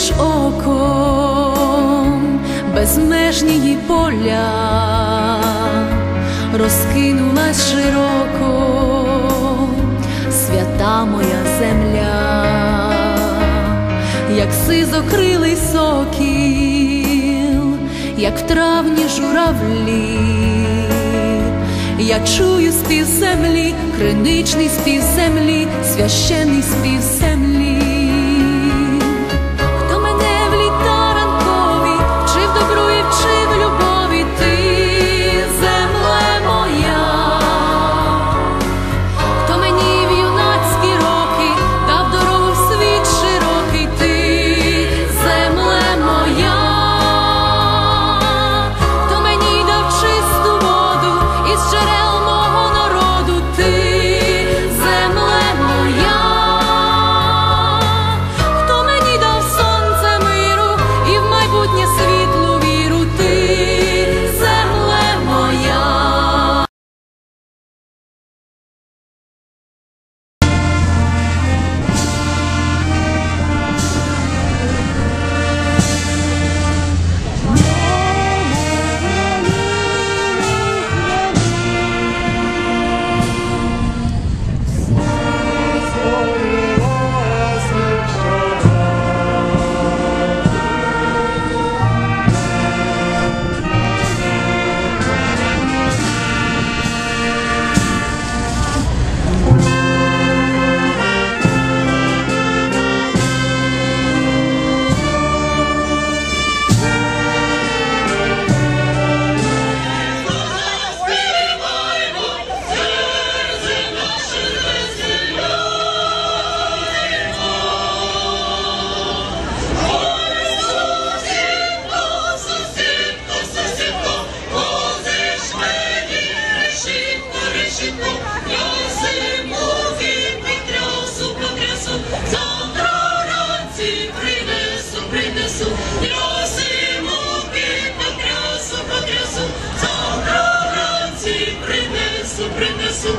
лиш оком безмежні її поля, розкинулась широко, свята моя земля, як сизокрилий сокіл, як в травні журавлі, я чую спів землі, криничний спів землі, священний спів землі. принесу, принесу.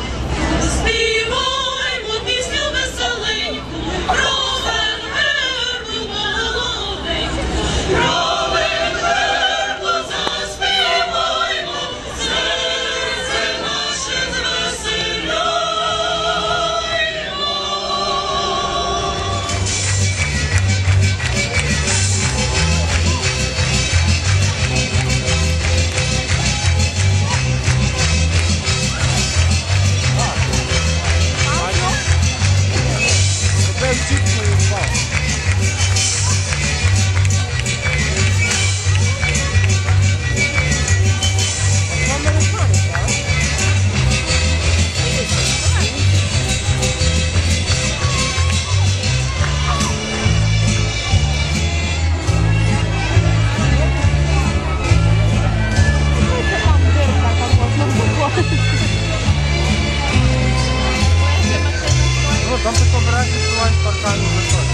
Старайтесь, паркану висоти.